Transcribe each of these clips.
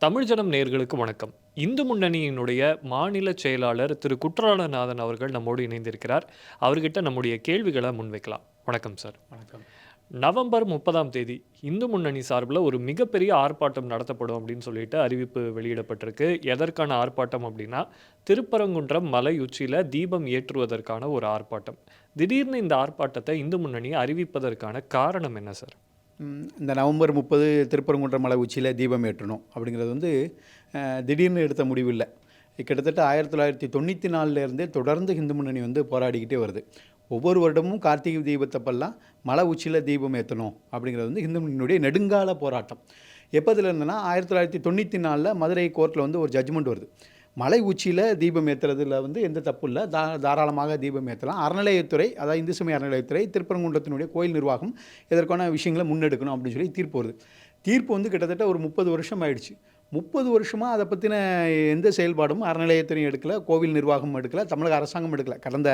தமிழ் ஜனம் நேயர்களுக்கு வணக்கம். இந்து முன்னணியினுடைய மாநில செயலாளர் திரு குற்றாலநாதன் அவர்கள் நம்மோடு இணைந்திருக்கிறார். அவர்கிட்ட நம்முடைய கேள்விகளை முன்வைக்கலாம். வணக்கம் சார். வணக்கம். நவம்பர் முப்பதாம் தேதி இந்து முன்னணி சார்பில் ஒரு மிகப்பெரிய ஆர்ப்பாட்டம் நடத்தப்படும் அப்படின்னு சொல்லிட்டு அறிவிப்பு வெளியிடப்பட்டிருக்கு. எதற்கான ஆர்ப்பாட்டம் அப்படின்னா திருப்பரங்குன்றம் மலை உச்சியில் தீபம் ஏற்றுவதற்கான ஒரு ஆர்ப்பாட்டம். திடீர்னு இந்த ஆர்ப்பாட்டத்தை இந்து முன்னணி அறிவிப்பதற்கான காரணம் என்ன சார்? இந்த நவம்பர் முப்பது திருப்பரங்குன்ற மலை உச்சியில் தீபம் ஏற்றணும் அப்படிங்கிறது வந்து திடீர்னு எடுத்த முடிவில்லை. கிட்டத்தட்ட ஆயிரத்தி தொள்ளாயிரத்தி தொண்ணூற்றி நாலுலேருந்தே தொடர்ந்து இந்து முன்னணி வந்து போராடிக்கிட்டே வருது. ஒவ்வொரு வருடமும் கார்த்திகை தீபத்தப்பெல்லாம் மலை உச்சியில் தீபம் ஏற்றணும் அப்படிங்கிறது வந்து இந்து முன்னணியுடைய நெடுங்கால போராட்டம். எப்போதுல இருந்ததுன்னா ஆயிரத்தி தொள்ளாயிரத்தி தொண்ணூற்றி நாலில் மதுரை கோர்ட்டில் வந்து ஒரு ஜட்ஜ்மெண்ட் வருது. மலை உச்சியில் தீபம் ஏற்றுறதுல வந்து எந்த தப்பு இல்லை. தா தாராளமாக தீபம் ஏற்றலாம் அறநிலையத்துறை அதாவது இந்து சமய அறநிலையத்துறை திருப்பரங்குன்றத்தினுடைய கோயில் நிர்வாகம் இதற்கான விஷயங்களை முன்னெடுக்கணும் அப்படின்னு சொல்லி தீர்ப்பு வருது. தீர்ப்பு வந்து கிட்டத்தட்ட ஒரு முப்பது வருஷம் ஆயிடுச்சு. முப்பது வருஷமாக அதை பற்றின எந்த செயல்பாடும் அறநிலையத்துறையும் எடுக்கலை கோவில் நிர்வாகம் எடுக்கல தமிழக அரசாங்கம் எடுக்கலை. கடந்த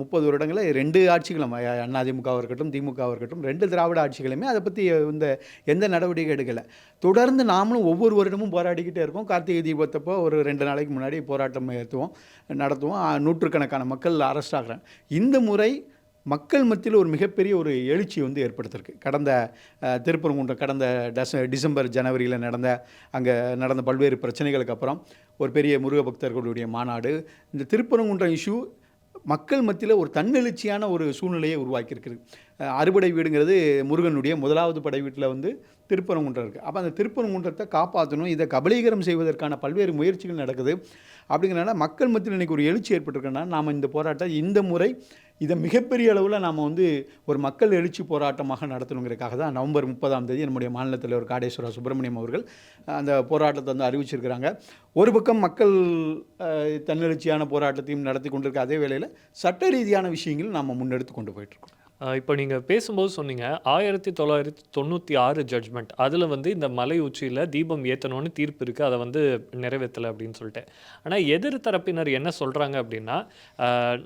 முப்பது வருடங்களில் ரெண்டு ஆட்சிகளும் அண்ணாதிமுகவாக அதிமுகவாக இருக்கட்டும் திமுகவாக இருக்கட்டும் ரெண்டு திராவிட ஆட்சிகளுமே அதை பற்றி இந்த எந்த நடவடிக்கை எடுக்கலை. தொடர்ந்து நாமளும் ஒவ்வொரு வருடமும் போராடிக்கிட்டே இருக்கோம். கார்த்திகை தீபத்தப்போ ஒரு ரெண்டு நாளைக்கு முன்னாடி போராட்டம் ஏற்றுவோம் நடத்துவோம் நூற்றுக்கணக்கான மக்கள் அரெஸ்ட் ஆகிறேன் இந்த முறை மக்கள் மத்தியில் ஒரு மிகப்பெரிய ஒரு எழுச்சி வந்து ஏற்படுத்திருக்கு கடந்த திருப்பரங்குன்ற திருப்பரங்குன்றம் கடந்த டச டிசம்பர் ஜனவரியில் நடந்த அங்கே நடந்த பல்வேறு பிரச்சனைகளுக்கு அப்புறம் ஒரு பெரிய முருக பக்தர்களுடைய மாநாடு இந்த திருப்பரங்குன்றம் இஷ்யூ மக்கள் மத்தியில் ஒரு தன்னெழுச்சியான ஒரு சூழ்நிலையை உருவாக்கியிருக்குது அறுபடை வீடுங்கிறது முருகனுடைய முதலாவது படை வீட்டில் வந்து திருப்பரங்குன்றம் இருக்குது அப்போ அந்த திருப்பரங்குன்றத்தை காப்பாற்றணும் இதை கபலீகரம் செய்வதற்கான பல்வேறு முயற்சிகள் நடக்குது. அப்படிங்கிறனால மக்கள் மத்தியில் இன்றைக்கி ஒரு எழுச்சி ஏற்பட்டிருக்கனால நாம் இந்த போராட்டம் இந்த முறை இதை மிகப்பெரிய அளவில் நாம் வந்து ஒரு மக்கள் எழுச்சி போராட்டமாக நடத்தணுங்கிறதுக்காக தான் நவம்பர் முப்பதாம் தேதி நம்முடைய மாநில தலைவர் காடேஸ்வரா சுப்பிரமணியம் அவர்கள் அந்த போராட்டத்தை வந்து அறிவிச்சிருக்கிறாங்க. ஒரு பக்கம் மக்கள் தன்னெழுச்சியான போராட்டத்தையும் நடத்தி கொண்டிருக்க. அதே வேளையில் சட்ட ரீதியான விஷயங்கள் நாம் முன்னெடுத்து கொண்டு போயிட்டுருக்கோம் இப்போ நீங்கள் பேசும்போது சொன்னீங்க ஆயிரத்தி தொள்ளாயிரத்தி தொண்ணூற்றி ஆறு ஜட்ஜ்மெண்ட் அதில் வந்து இந்த மலை உச்சியில் தீபம் ஏற்றணும்னு தீர்ப்பு இருக்குது அதை வந்து நிறைவேற்றலை அப்படின்னு சொல்லிட்டு. ஆனால் எதிர் தரப்பினர் என்ன சொல்கிறாங்க அப்படின்னா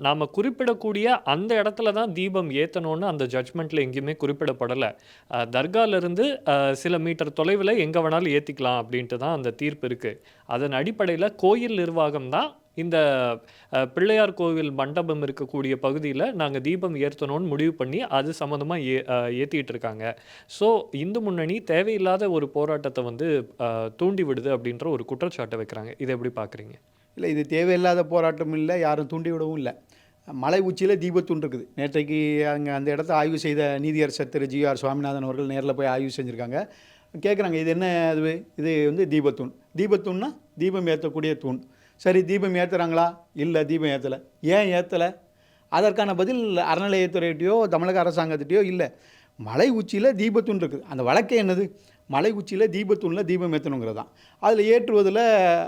நாம் குறிப்பிடக்கூடிய அந்த இடத்துல தான் தீபம் ஏற்றணும்னு அந்த ஜட்ஜ்மெண்ட்டில் எங்கேயுமே குறிப்பிடப்படலை. தர்காலேருந்து சில மீட்டர் தொலைவில் எங்கே வேணாலும் ஏற்றிக்கலாம் அப்படின்ட்டு தான் அந்த தீர்ப்பு இருக்குது அதன் அடிப்படையில் கோயில் நிர்வாகம் தான் இந்த பிள்ளையார் கோவில் மண்டபம் இருக்கக்கூடிய பகுதியில் நாங்கள் தீபம் ஏற்றணும்னு முடிவு பண்ணி அது சம்மந்தமாக ஏ ஏற்றிக்கிட்டு இருக்காங்க. ஸோ இந்து முன்னணி தேவையில்லாத ஒரு போராட்டத்தை வந்து தூண்டிவிடுது தூண்டி விடுது அப்படின்ற ஒரு குற்றச்சாட்டை வைக்கிறாங்க. இதை எப்படி பார்க்குறீங்க இல்லை இது தேவையில்லாத போராட்டம் இல்லை யாரும் தூண்டி விடவும் இல்லை. மலை உச்சியில் தீபத்தூண் இருக்குது. நேற்றைக்கு அங்கே அந்த இடத்த ஆய்வு செய்த நீதியரசர் திரு ஜி ஆர் சுவாமிநாதன் அவர்கள் நேரில் போய் ஆய்வு செஞ்சுருக்காங்க. கேட்குறாங்க இது என்ன அது இது வந்து தீபத்தூண் தீபத்தூண்னா தீபம் ஏற்றக்கூடிய தூண். சரி தீபம் ஏற்றுறாங்களா இல்லை தீபம் ஏற்றலை ஏன் ஏற்றலை அதற்கான பதில் அறநிலையத்துறையிட்டையோ தமிழக அரசாங்கத்திட்டையோ இல்லை. மலை உச்சியில் தீபத்துன்னு இருக்குது. அந்த வழக்கே என்னது? மலை உச்சியில் தீபத்தூணில் தீபம் ஏற்றணுங்கிறது தான். அதில் ஏற்றுவதில்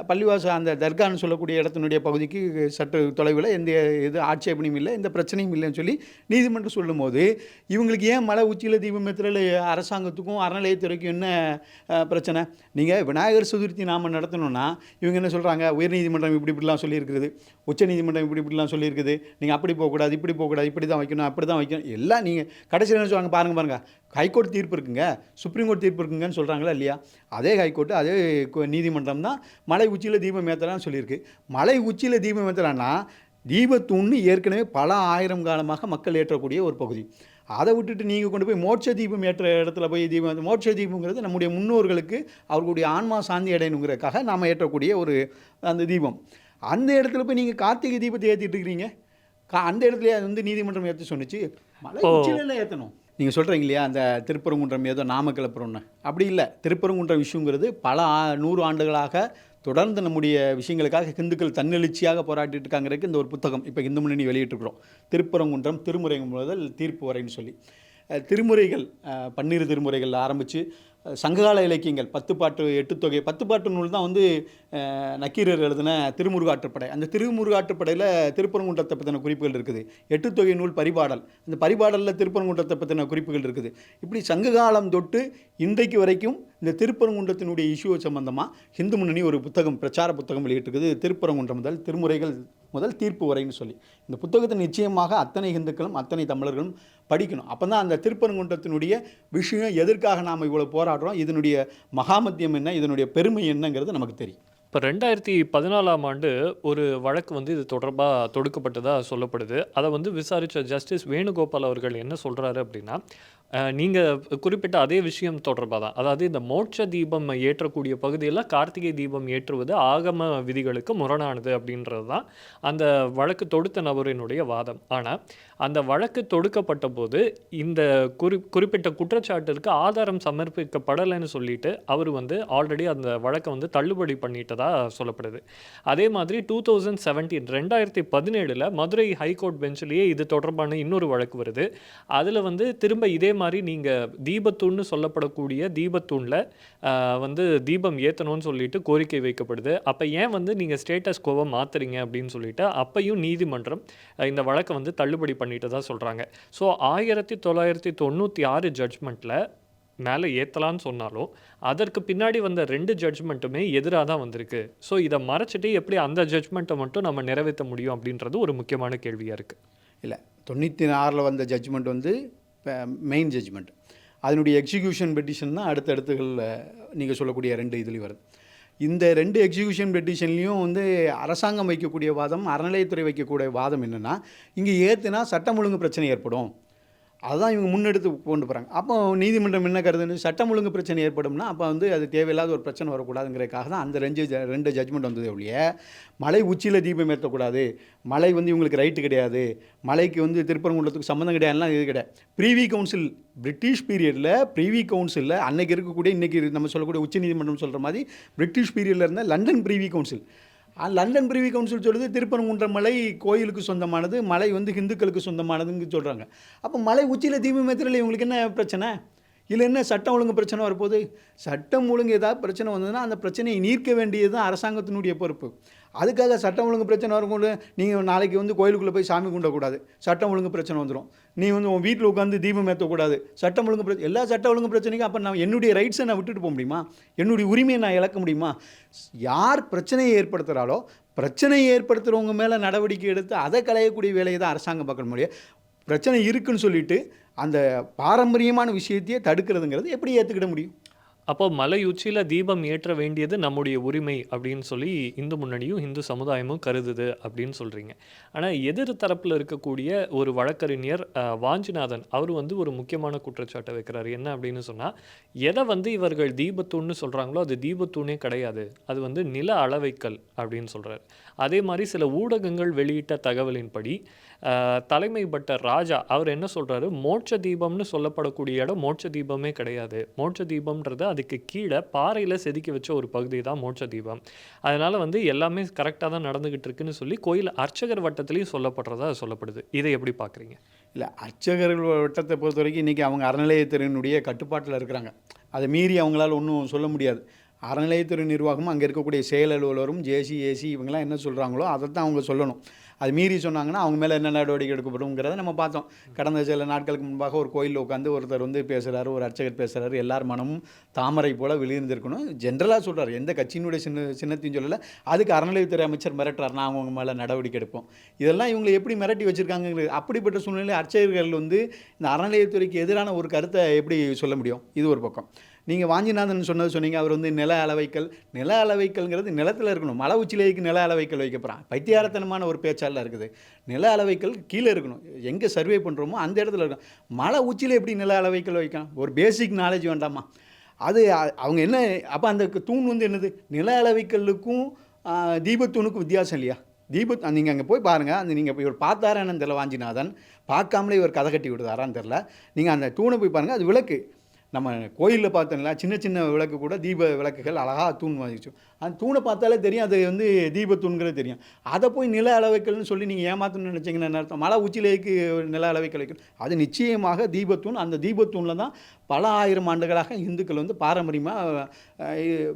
பள்ளிவாசல் அந்த தர்கான்னு சொல்லக்கூடிய இடத்தினுடைய பகுதிக்கு சற்று தொலைவில் எந்த இது ஆட்சேபனையும் இல்லை எந்த பிரச்சனையும் இல்லைன்னு சொல்லி நீதிமன்றம் சொல்லும்போது இவங்களுக்கு ஏன் மலை உச்சியில் தீபம் ஏற்றுறதுல அரசாங்கத்துக்கும் அறநிலையத்துறைக்கும் என்ன பிரச்சனை? நீங்கள் விநாயகர் சதுர்த்தி நாம் நடத்தணும்னா இவங்க என்ன சொல்கிறாங்க உயர்நீதிமன்றம் இப்படி இப்படிலாம் சொல்லியிருக்கிறது உச்சநீதிமன்றம் இப்படி இப்படிலாம் சொல்லியிருக்குது நீங்கள் அப்படி போகக்கூடாது இப்படி போகக்கூடாது இப்படி தான் வைக்கணும் அப்படி தான் வைக்கணும் எல்லாம் நீங்கள் கடைசியில் என்ன சொல்லுவாங்க? பாருங்கள் பாருங்கள் ஹைகோர்ட் தீர்ப்பு இருக்குங்க. சுப்ரீம் கோர்ட் தீர்ப்பு இருக்குங்கன்னு சொல்கிறாங்களா இல்லையா? அதே ஹைகோர்ட்டு அதே நீதிமன்றம் தான் மலை உச்சியில் தீபம் ஏற்றலாம்னு சொல்லியிருக்கு. மலை உச்சியில் தீபம் ஏற்றலாம்னா தீபத்தூண்னு ஏற்கனவே பல ஆயிரம் காலமாக மக்கள் ஏற்றக்கூடிய ஒரு பகுதி. அதை விட்டுட்டு நீங்கள் கொண்டு போய் மோட்ச தீபம் ஏற்ற இடத்துல போய் தீபம் மோட்ச தீபங்கிறது நம்முடைய முன்னோர்களுக்கு அவர்களுடைய ஆன்மா சாந்தி அடையணுங்கிறதுக்காக நாம் ஏற்றக்கூடிய ஒரு அந்த தீபம். அந்த இடத்துல போய் நீங்கள் கார்த்திகை தீபத்தை ஏற்றிட்டு இருக்கிறீங்க. கா அந்த இடத்துல அது வந்து நீதிமன்றம் ஏற்ற சொன்னுச்சு. மலை உச்சியில் ஏற்றணும் நீங்கள் சொல்கிறீங்க இல்லையா அந்த திருப்பரங்குன்றம் ஏதோ நாமக்கல் அப்புறம்னு அப்படி இல்லை. திருப்பரங்குன்றம் விஷயங்கிறது பல நூறு ஆண்டுகளாக தொடர்ந்து நம்முடைய விஷயங்களுக்காக ஹிந்துக்கள் தன்னெழுச்சியாக போராட்டிட்டு இருக்காங்கிறதுக்கு இந்த ஒரு புத்தகம் இப்போ இந்து முன்னணி வெளியிட்டிருக்கிறோம். திருப்பரங்குன்றம் திருமுறை முதல் தீர்ப்பு வரைன்னு சொல்லி. திருமுறைகள் பன்னிரு திருமுறைகள் ஆரம்பித்து சங்ககால இலக்கியங்கள் பத்து பாட்டு எட்டு தொகை பத்து பாட்டு நூல் தான் வந்து நக்கீரர் எழுதின திருமுருகாற்றுப்படை அந்த திருமுருகாற்றுப்படையில் திருப்பரங்குன்றத்தை பற்றின குறிப்புகள் இருக்குது. எட்டு தொகை நூல் பரிபாடல். அந்த பரிபாடலில் திருப்பரங்குன்றத்தை பற்றின குறிப்புகள் இருக்குது. இப்படி சங்ககாலம் தொட்டு இன்றைக்கு வரைக்கும் இந்த திருப்பரங்குன்றத்தினுடைய இஷ்யூ சம்பந்தமாக ஹிந்து முன்னணி ஒரு புத்தகம் பிரச்சார புத்தகம் வெளியிட்டிருக்குது. திருப்பரங்குன்றம் முதல் திருமுறைகள் முதல் தீர்ப்பு வரைன்னு சொல்லி. இந்த புத்தகத்தை நிச்சயமாக அத்தனை இந்துக்களும் அத்தனை தமிழர்களும் படிக்கணும். அப்போ தான் அந்த திருப்பரங்குன்றத்தினுடைய விஷயம் எதற்காக நாம் இவ்வளோ போராடுறோம் இதனுடைய மகாமத்தியம் என்ன இதனுடைய பெருமை என்னங்கிறது நமக்கு தெரியும். இப்போ ரெண்டாயிரத்தி பதினாலாம் ஆண்டு ஒரு வழக்கு வந்து இது தொடர்பாக தொடுக்கப்பட்டதாக சொல்லப்படுது. அதை வந்து விசாரித்த ஜஸ்டிஸ் வேணுகோபால் அவர்கள் என்ன சொல்கிறாரு அப்படின்னா நீங்கள் குறிப்பிட்ட அதே விஷயம் தொடர்பாக தான். அதாவது இந்த மோட்ச தீபம் ஏற்றக்கூடிய பகுதியில் கார்த்திகை தீபம் ஏற்றுவது ஆகம விதிகளுக்கு முரணானது அப்படின்றது தான் அந்த வழக்கு தொடுத்த நபரினுடைய வாதம். ஆனால் அந்த வழக்கு தொடுக்கப்பட்ட போது இந்த குறி குறிப்பிட்ட குற்றச்சாட்டிற்கு ஆதாரம் சமர்ப்பிக்கப்படலைன்னு சொல்லிட்டு அவர் வந்து ஆல்ரெடி அந்த வழக்கை வந்து தள்ளுபடி பண்ணிட்டதாக சொல்லப்படுது. அதே மாதிரி டூ தௌசண்ட் செவன்டீன் ரெண்டாயிரத்தி பதினேழில் மதுரை ஹைகோர்ட் பெஞ்சிலேயே இது தொடர்பான இன்னொரு வழக்கு வருது. அதில் வந்து திரும்ப இதே மாதிரி நீங்கள் தீபத்தூண்னு சொல்லப்படக்கூடிய தீபத்தூணில் வந்து தீபம் ஏற்றணும்னு சொல்லிட்டு கோரிக்கை வைக்கப்படுது. அப்போ ஏன் வந்து நீங்கள் ஸ்டேட்டஸ் கோவை மாற்றுறீங்க அப்படின்னு சொல்லிட்டு அப்பையும் நீதிமன்றம் இந்த வழக்கை வந்து தள்ளுபடி பண்ணிட்டு தான் சொல்கிறாங்க ஸோ ஆயிரத்தி தொள்ளாயிரத்தி தொண்ணூற்றி ஆறு ஜட்ஜ்மெண்ட்டில் மேலே ஏற்றலான்னு சொன்னாலும் அதற்கு பின்னாடி வந்த ரெண்டு ஜட்ஜ்மெண்ட்டுமே எதிராக தான் வந்திருக்கு. ஸோ இதை மறைச்சிட்டு எப்படி அந்த ஜட்ஜ்மெண்ட்டை மட்டும் நம்ம நிறைவேற்ற முடியும் அப்படின்றது ஒரு முக்கியமான கேள்வியாக இருக்குது இல்லை தொண்ணூற்றி ஆறில் வந்த ஜட்ஜ்மெண்ட் வந்து மெயின் ஜட்ஜ்மெண்ட் அதனுடைய எக்ஸிக்யூஷன் பெட்டிஷன் தான் அடுத்தடுத்துகளில் நீங்கள் சொல்லக்கூடிய ரெண்டு இதுலேயும் வருது. இந்த ரெண்டு எக்ஸிக்யூஷன் பெட்டிஷன்லேயும் வந்து அரசாங்கம் வைக்கக்கூடிய வாதம் அறநிலையத்துறை வைக்கக்கூடிய வாதம் என்னென்னா இங்கே ஏற்றுனா சட்டம் ஒழுங்கு பிரச்சனை ஏற்படும். அதுதான் இவங்க முன்னெடுத்து கொண்டு போகிறாங்க அப்போ நீதிமன்றம் என்ன கருதுன்னு சட்டம் ஒழுங்கு பிரச்சனை ஏற்படும்னா அப்போ வந்து அது தேவையில்லாத ஒரு பிரச்சனை வரக்கூடாதுங்கிறதுக்காக தான் அந்த ரெண்டு ஜ- ரெண்டு ஜட்ஜ்மெண்ட் வந்தது ஒழிய மலை உச்சியில் தீபம் ஏற்றக்கூடாது. மலை வந்து இவங்களுக்கு ரைட்டு கிடையாது. மலைக்கு வந்து திருப்பரங்குன்றத்துக்கு சம்மந்தம் கிடையாதுலாம் இது கிடையாது. ப்ரீவி கவுன்சில் பிரிட்டிஷ் பீரியடில் ப்ரீவி கவுன்சிலில் அன்னைக்கு இருக்கக்கூடிய இன்றைக்கி நம்ம சொல்லக்கூடிய உச்ச நீதிமன்றம் சொல்கிற மாதிரி பிரிட்டிஷ் பீரியடில் இருந்த London privy council London privy council சொல்லுது திருப்பரங்குன்ற மலை கோயிலுக்கு சொந்தமானது மலை வந்து ஹிந்துக்களுக்கு சொந்தமானதுன்னு சொல்கிறாங்க அப்போ மலை உச்சியில் தீபம் மேத்திரில் இவங்களுக்கு என்ன பிரச்சனை? இல்லை என்ன சட்டம் ஒழுங்கு பிரச்சனை வரப்போகுது? சட்டம் ஒழுங்கு ஏதாவது பிரச்சனை வந்ததுன்னா அந்த பிரச்சனையை நீர்க்க வேண்டியது தான் அரசாங்கத்தினுடைய பொறுப்பு. அதுக்காக சட்டம் ஒழுங்கு பிரச்சனை வரும்போது நீங்கள் நாளைக்கு வந்து கோயிலுக்குள்ளே போய் சாமி கும்பிடக்கூடாது. சட்டம் ஒழுங்கு பிரச்சனை வந்துடும் நீ வந்து உன் வீட்டில் உட்காந்து தீபம் ஏற்றக்கூடாது சட்டம் ஒழுங்கு பிரச்சனை எல்லா சட்ட ஒழுங்கு பிரச்சனைக்கும் அப்போ நான் என்னுடைய ரைட்ஸை நான் விட்டுட்டு போக முடியுமா? என்னுடைய உரிமையை நான் இழக்க முடியுமா? யார் பிரச்சனையை ஏற்படுத்துகிறாலோ பிரச்சனையை ஏற்படுத்துகிறவங்க மேலே நடவடிக்கை எடுத்து அதை களையக்கூடிய வேலையை தான் அரசாங்கம் பார்க்க முடியும் பிரச்சனை இருக்குன்னு சொல்லிட்டு அந்த பாரம்பரியமான விஷயத்தையே தடுக்கிறதுங்கிறது எப்படி ஏற்றுக்கிட முடியும்? அப்போ மலை உச்சியில் தீபம் ஏற்ற வேண்டியது நம்முடைய உரிமை அப்படின்னு சொல்லி இந்து முன்னணியும் இந்து சமுதாயமும் கருதுது அப்படின்னு சொல்கிறீங்க ஆனால் எதிர் தரப்பில் இருக்கக்கூடிய ஒரு வழக்கறிஞர் அஹ், வாஞ்சிநாதன் அவர் வந்து ஒரு முக்கியமான குற்றச்சாட்டை வைக்கிறாரு. என்ன அப்படின்னு சொன்னால் எதை வந்து இவர்கள் தீபத்தூண்னு சொல்கிறாங்களோ அது தீபத்தூணே கிடையாது. அது வந்து நில அளவைக்கல் அப்படின்னு சொல்கிறார் அதே மாதிரி சில ஊடகங்கள் வெளியிட்ட தகவலின்படி தலைமை பட்டர் ராஜா அவர் என்ன சொல்கிறாரு மோட்ச தீபம்னு சொல்லப்படக்கூடிய இடம் மோட்ச தீபமே கிடையாது. மோட்ச தீபம்ன்றது அதுக்கு கீழே பாறையில் செதுக்கி வச்ச ஒரு பகுதி தான் மோட்ச தீபம். அதனால் வந்து எல்லாமே கரெக்டாக தான் நடந்துக்கிட்டு இருக்குன்னு சொல்லி கோயில் அர்ச்சகர் வட்டத்திலையும் சொல்லப்படுறதா சொல்லப்படுது. இதை எப்படி பார்க்குறீங்க? இல்லை அர்ச்சகர்கள் வட்டத்தை பொறுத்த வரைக்கும் இன்றைக்கி அவங்க அறநிலையத்துறையினுடைய கட்டுப்பாட்டில் இருக்கிறாங்க. அதை மீறி அவங்களால ஒன்றும் சொல்ல முடியாது. அறநிலையத்துறை நிர்வாகமும் அங்கே இருக்கக்கூடிய செயல் அலுவலரும் ஜேசி ஏசி இவங்கெல்லாம் என்ன சொல்கிறாங்களோ அதை தான் அவங்க சொல்லணும். அது மீறி சொன்னாங்கன்னா அவங்க மேலே என்ன நடவடிக்கை எடுக்கப்படுங்கிறத நம்ம பார்த்தோம். கடந்த சில நாட்களுக்கு முன்பாக ஒரு கோயிலில் உட்காந்து ஒருத்தர் வந்து பேசுகிறாரு ஒரு அர்ச்சகர் பேசுகிறாரு எல்லார் மனமும் தாமரை போல் விழுந்திருக்கணும். ஜென்ரலாக சொல்கிறார் எந்த கட்சியினுடைய சின்ன சின்னத்தையும் சொல்லலை. அதுக்கு அறநிலையத்துறை அமைச்சர் மிரட்டுறார். நான் அவங்க மேலே நடவடிக்கை எடுப்போம். இதெல்லாம் இவங்களை எப்படி மிரட்டி வச்சுருக்காங்கிறது அப்படிப்பட்ட சூழ்நிலை அர்ச்சகர்கள் வந்து இந்த அறநிலையத்துறைக்கு எதிரான ஒரு கருத்தை எப்படி சொல்ல முடியும்? இது ஒரு பக்கம். நீங்கள் வாஞ்சிநாதன் சொன்னது சொன்னீங்க அவர் வந்து நில அளவைக்கல் நில அளவைக்கல்ங்கிறது நிலத்தில் இருக்கணும். மலை உச்சிலேக்கு நில அளவைக்கல் வைக்க போகிறான் பைத்தியாரத்தனமான ஒரு பேச்சாளர் இருக்குது. நில அளவைக்கல் கீழே இருக்கணும். எங்கே சர்வே பண்ணுறோமோ அந்த இடத்துல இருக்கணும். மலை உச்சியில் எப்படி நில அளவைக்கல் வைக்கலாம்? ஒரு பேசிக் நாலேஜ் வேண்டாமா? அது அவங்க என்ன அப்போ அந்த தூண் வந்து என்னது? நில அளவைக்கல்லுக்கும் தீபத்தூணுக்கும் வித்தியாசம் இல்லையா? தீபத் நீங்கள் அங்கே போய் பாருங்கள் அந்த நீங்கள் இவர் பார்த்தாரான்னு தெரியல வாஞ்சிநாதன். பார்க்காமலே இவர் கதை கட்டி விடுதாரான்னு தெரில நீங்கள் அந்த தூணை போய் பாருங்கள் அது விளக்கு. நம்ம கோயிலில் பார்த்தோம்ல சின்ன சின்ன விளக்கு கூட தீப விளக்குகள் அழகாக தூண் வந்துச்சு அந்த தூணை பார்த்தாலே தெரியும் அது வந்து தீபத்தூண்கிறது தெரியும். அதை போய் நில அளவைக்கல்னு சொல்லி நீங்கள் ஏமாத்தணும்னு நினச்சிங்கன்னா என்ன அர்த்தம்? மலை உச்சிலேக்கு நில அளவைக்கல் வைக்கணும். அது நிச்சயமாக தீபத்தூண் அந்த தீபத்தூணில் தான் பல ஆயிரம் ஆண்டுகளாக இந்துக்கள் வந்து பாரம்பரியமாக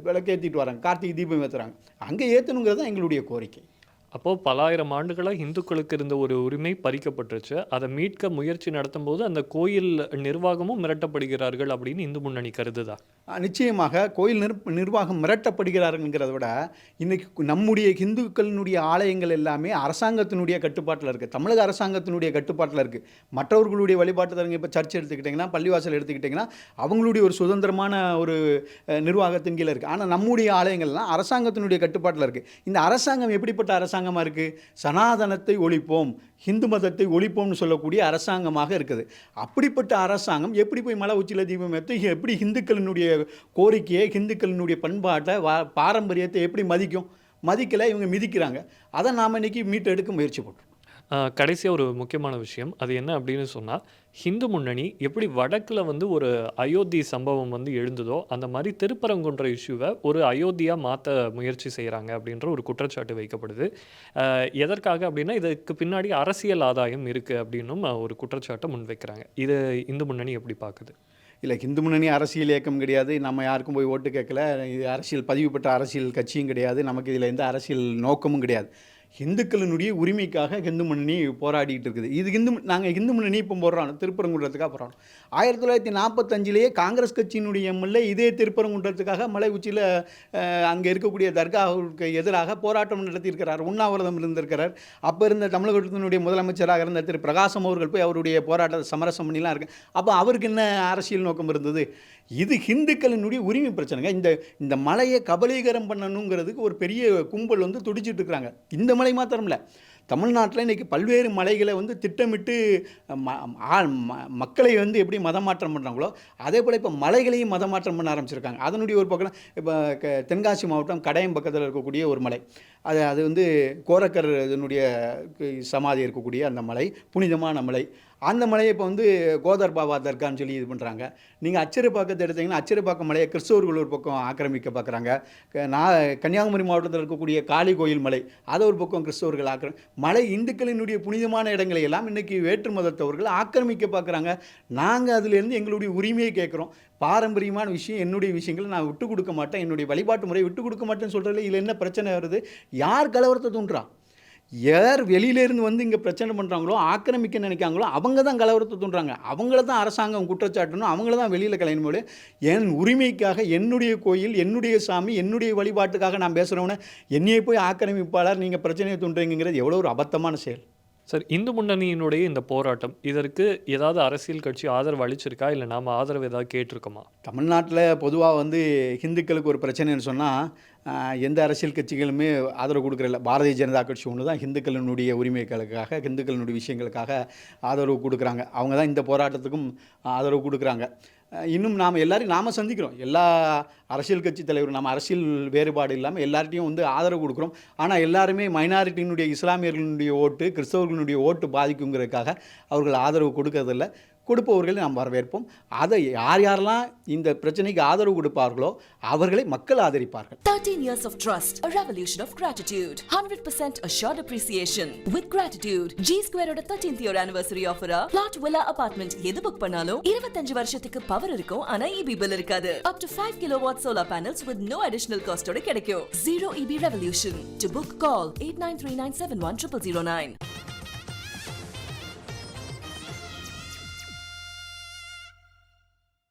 விளக்கேற்றிட்டு வராங்க. கார்த்திகை தீபம் ஏற்றுறாங்க அங்கே ஏற்றணுங்கிறது தான் எங்களுடைய கோரிக்கை. அப்போது பலாயிரம் ஆண்டுகளாக இந்துக்களுக்கு இருந்த ஒரு உரிமை பறிக்கப்பட்டுருச்சு. அதை மீட்க முயற்சி நடத்தும்போது, அந்த கோயில் நிர்வாகமும் மிரட்டப்படுகிறார்கள் அப்படின்னு இந்து முன்னணி கருதுதா? நிச்சயமாக கோயில் நிர் நிர்வாகம் மிரட்டப்படுகிறார்கள்ங்கிறத விட, இன்னைக்கு நம்முடைய இந்துக்களினுடைய ஆலயங்கள் எல்லாமே அரசாங்கத்தினுடைய கட்டுப்பாட்டில் இருக்குது தமிழக அரசாங்கத்தினுடைய கட்டுப்பாட்டில் இருக்குது மற்றவர்களுடைய வழிபாட்டு தரங்க இப்போ சர்ச் எடுத்துக்கிட்டிங்கன்னா பள்ளிவாசல் எடுத்துக்கிட்டிங்கன்னா அவங்களுடைய ஒரு சுதந்திரமான ஒரு நிர்வாகத்தின் கீழே இருக்குது ஆனால் நம்முடைய ஆலயங்கள்லாம் அரசாங்கத்தினுடைய கட்டுப்பாட்டில் இருக்குது இந்த அரசாங்கம் எப்படிப்பட்ட அரசாங்கம் இருக்கு? சனாதனத்தை ஒழிப்போம், ஹிந்து மதத்தை ஒழிப்போம்னு சொல்லக்கூடிய அரசாங்கமாக இருக்குது. அப்படிப்பட்ட அரசாங்கம் எப்படி போய் மலை உச்சியில் தீபம் ஏற்று எப்படி ஹிந்துக்களினுடைய கோரிக்கையை ஹிந்துக்களினுடைய பண்பாட்டை வா பாரம்பரியத்தை எப்படி மதிக்கும்? மதிக்கலை இவங்க மிதிக்கிறாங்க. அதை நாம இன்னைக்கு மீட்டெடுக்க முயற்சி பண்றோம். கடைசியாக ஒரு முக்கியமான விஷயம். அது என்ன அப்படின்னு சொன்னால் ஹிந்து முன்னணி எப்படி வடக்கில் வந்து ஒரு அயோத்தி சம்பவம் வந்து எழுந்ததோ, அந்த மாதிரி திருப்பரங்குன்ற இஷ்யூவை ஒரு அயோத்தியாக மாற்ற முயற்சி செய்கிறாங்க அப்படின்ற ஒரு குற்றச்சாட்டு வைக்கப்படுது. எதற்காக அப்படின்னா, இதுக்கு பின்னாடி அரசியல் ஆதாயம் இருக்குது அப்படின்னும் ஒரு குற்றச்சாட்டை முன்வைக்கிறாங்க. இது இந்து முன்னணி எப்படி பார்க்குது இல்லை இந்து முன்னணி அரசியல் இயக்கம் கிடையாது. நம்ம யாருக்கும் போய் ஓட்டு கேட்கல. இது அரசியல் பதிவு பெற்ற அரசியல் கட்சியும் கிடையாது. நமக்கு இதில் எந்த அரசியல் நோக்கமும் கிடையாது. இந்துக்களினுடைய உரிமைக்காக ஹிந்து முன்னணி போராடிட்டு இருக்குது. இது ஹிந்து நாங்கள் ஹிந்து முன்னணி இப்போ போடுறோம் திருப்பரங்குன்றத்துக்காக போராட்டோம் ஆயிரத்தி தொள்ளாயிரத்தி நாற்பத்தஞ்சிலேயே காங்கிரஸ் கட்சியினுடைய எம்.எல்.ஏ. இதே திருப்பரங்குன்றத்துக்காக மலை உச்சியில் அங்கே இருக்கக்கூடிய தர்காவுக்கு எதிராக போராட்டம் நடத்தியிருக்கிறார். உண்ணாவிரதம் இருந்திருக்கிறார். அப்போ இருந்த தமிழகத்தினுடைய முதலமைச்சராக இருந்த திரு பிரகாசம் அவர்கள் போய் அவருடைய போராட்டத்தை சமரசம் பண்ணிலாம் இருக்கு. அப்போ அவருக்கு என்ன அரசியல் நோக்கம் இருந்தது? இது ஹிந்துக்களினுடைய உரிமை பிரச்சனைங்க. இந்த இந்த மலையை கபலீகரம் பண்ணணுங்கிறதுக்கு ஒரு பெரிய கும்பல் வந்து துடிச்சிட்டு இருக்கிறாங்க. இந்த மலை மாத்திரமில்ல தமிழ்நாட்டில் இன்றைக்கி இன்னைக்கு பல்வேறு மலைகளை வந்து திட்டமிட்டு ம மக்களை வந்து எப்படி மதமாற்றம் அதே போல் இப்போ மலைகளையும் மதமாற்றம் பண்ண ஆரம்பிச்சிருக்காங்க. அதனுடைய ஒரு பக்கம் இப்போ க தென்காசி மாவட்டம் கடையம் பக்கத்தில் இருக்கக்கூடிய ஒரு மலை. அது அது வந்து கோரக்கர் இதனுடைய சமாதி இருக்கக்கூடிய அந்த மலை, புனிதமான மலை. அந்த மலையை இப்போ வந்து கோதர் பாபா தர்கான்னு சொல்லி இது பண்றாங்க. நீங்க பக்கத்தை எடுத்தீங்கன்னா, அச்சரப்பாக்கம் மலையை கிறிஸ்தவர்கள் ஒரு பக்கம் ஆக்கிரமிக்க பார்க்குறாங்க. க கன்னியாகுமரி மாவட்டத்தில் இருக்கக்கூடிய காளி கோயில் மலை, அதை ஒரு பக்கம் கிறிஸ்தவர்கள் ஆக்கிர மலை இந்துக்களினுடைய புனிதமான இடங்களை எல்லாம் இன்றைக்கி வேற்று மதத்தவர்கள் ஆக்கிரமிக்க பார்க்குறாங்க. நாங்கள் அதுலேருந்து எங்களுடைய உரிமையை கேட்குறோம் பாரம்பரியமான விஷயம், என்னுடைய விஷயங்களை நான் விட்டு கொடுக்க மாட்டேன். என்னுடைய வழிபாட்டு முறையை விட்டு கொடுக்க மாட்டேன்னு சொல்றதுல இதில் என்ன பிரச்சனை வருது? யார் கலவரத்தை தூண்டுறா? யார் வெளியிலேருந்து வந்து இங்கே பிரச்சனை பண்ணுறாங்களோ ஆக்கிரமிக்க நினைக்காங்களோ, அவங்க தான் கலவரத்தை தூண்டுறாங்க. அவங்கள தான் அரசாங்கம் குற்றச்சாட்டணும். அவங்கள தான் வெளியில் கலையணுமே என் உரிமைக்காக, என்னுடைய கோயில், என்னுடைய சாமி, என்னுடைய வழிபாட்டுக்காக நான் பேசுகிறவனே என்னையை போய் ஆக்கிரமிப்பாளர், நீங்கள் பிரச்சனையை தூண்டுறீங்கிறது எவ்வளோ ஒரு அபத்தமான செயல். சார், இந்து முன்னணியினுடைய இந்த போராட்டம், இதற்கு ஏதாவது அரசியல் கட்சி ஆதரவு அளிச்சிருக்கா? இல்லை நாம் ஆதரவு ஏதாவது கேட்டிருக்கோமா? தமிழ்நாட்டில் பொதுவாக வந்து ஹிந்துக்களுக்கு ஒரு பிரச்சனைன்னு சொன்னால் எந்த அரசியல் கட்சிகளுமே ஆதரவு கொடுக்குறதில்ல பாரதிய ஜனதா கட்சி ஒன்று தான் ஹிந்துக்களினுடைய உரிமைகளுக்காக, ஹிந்துக்களினுடைய விஷயங்களுக்காக ஆதரவு கொடுக்குறாங்க அவங்க தான் இந்த போராட்டத்துக்கும் ஆதரவு கொடுக்குறாங்க இன்னும் நாம் எல்லாரையும் நாம் சந்திக்கிறோம். எல்லா அரசியல் கட்சி தலைவர் நம்ம அரசியல் வேறுபாடு இல்லாமல் எல்லார்ட்டையும் வந்து ஆதரவு கொடுக்குறோம் ஆனால் எல்லாருமே மைனாரிட்டியினுடைய இஸ்லாமியர்களுடைய ஓட்டு, கிறிஸ்தவர்களுடைய ஓட்டு பாதிக்குங்கிறதுக்காக அவர்கள் ஆதரவு கொடுக்கறதில்ல. கொடுப்பவர்களை நாம் வரவேற்போம். அதை யார் யாரெல்லாம் இந்த பிரச்சனைக்கு ஆதரவு கொடுப்பார்களோ, அவர்களை மக்கள் ஆதரிப்பார்கள். 13 years of trust, a revolution of gratitude, 100% assured appreciation. With gratitude, G Square ஓட 13th year anniversary offer plot villa apartment எது புக் பண்ணாலும் 25 வருஷத்துக்கு பவர் இருக்கும் ஆனா EB bill இருக்காது. Up to 5 kilowatt solar panels with no additional cost ஓட கிடைக்கும். Zero EB revolution. To book call 8939710009.